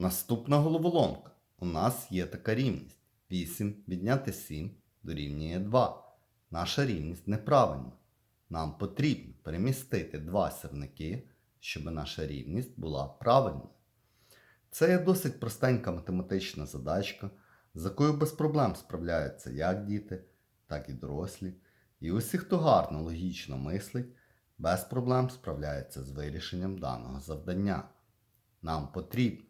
Наступна головоломка. У нас є така рівність. 8 відняти 7 дорівнює 2. Наша рівність неправильна. Нам потрібно перемістити два сірники, щоб наша рівність була правильною. Це є досить простенька математична задачка, з якою без проблем справляються як діти, так і дорослі. І усі, хто гарно логічно мислить, без проблем справляються з вирішенням даного завдання. Нам потрібно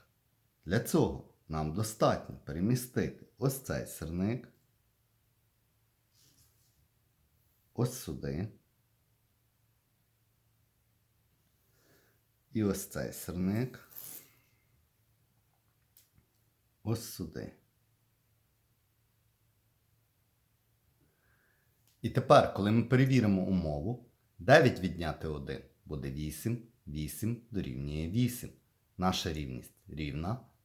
Для цього нам достатньо перемістити ось цей сирник, ось сюди. І ось цей сирник. Ось сюди. І тепер, коли ми перевіримо умову, 9 відняти 1 буде 8, 8 дорівнює 8. Наша рівність рівна.